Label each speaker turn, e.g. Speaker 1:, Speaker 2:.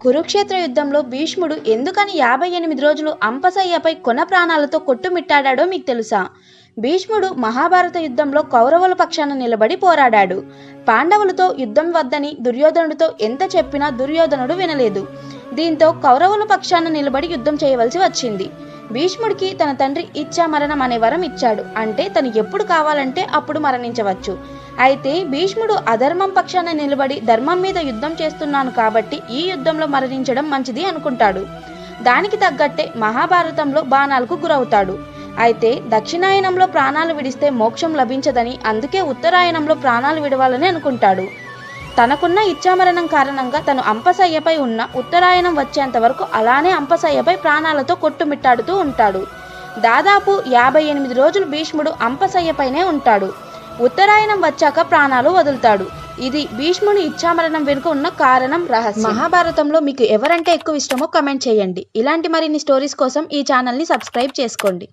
Speaker 1: కురుక్షేత్ర యుద్ధంలో భీష్ముడు ఎందుకని యాభై ఎనిమిది రోజులు అంపసయ్యపై కొన ప్రాణాలతో కొట్టుమిట్టాడాడో మీకు తెలుసా? భీష్ముడు మహాభారత యుద్ధంలో కౌరవుల పక్షాన నిలబడి పోరాడాడు. పాండవులతో యుద్ధం వద్దని దుర్యోధనుడితో ఎంత చెప్పినా దుర్యోధనుడు వినలేదు. దీంతో కౌరవుల పక్షాన నిలబడి యుద్ధం చేయవలసి వచ్చింది. భీష్ముడికి తన తండ్రి ఇచ్చా మరణం అనే వరం ఇచ్చాడు. అంటే తను ఎప్పుడు కావాలంటే అప్పుడు మరణించవచ్చు. అయితే భీష్ముడు అధర్మం పక్షాన నిలబడి ధర్మం మీద యుద్ధం చేస్తున్నాను కాబట్టి ఈ యుద్ధంలో మరణించడం మంచిది అనుకుంటాడు. దానికి తగ్గట్టే మహాభారతంలో బాణాలకు గురవుతాడు. అయితే దక్షిణాయనంలో ప్రాణాలు విడిస్తే మోక్షం లభించదని అందుకే ఉత్తరాయణంలో ప్రాణాలు విడవాలని అనుకుంటాడు. తనకున్న ఇచ్చామరణం కారణంగా తను అంపసయ్యపై ఉన్న ఉత్తరాయణం వచ్చేంత వరకు అలానే అంపసయ్యపై ప్రాణాలతో కొట్టుమిట్టాడుతూ ఉంటాడు. దాదాపు యాభై ఎనిమిది రోజులు భీష్ముడు అంపసయ్యపైనే ఉంటాడు. ఉత్తరాయణం వచ్చాక ప్రాణాలు వదులుతాడు. ఇది భీష్ముని ఇచ్చామరణం వెనుక ఉన్న కారణం రహస్యం. మహాభారతంలో మీకు ఎవరంటే ఎక్కువ ఇష్టమో కమెంట్ చేయండి. ఇలాంటి మరిన్ని స్టోరీస్ కోసం ఈ ఛానల్ని సబ్స్క్రైబ్ చేసుకోండి.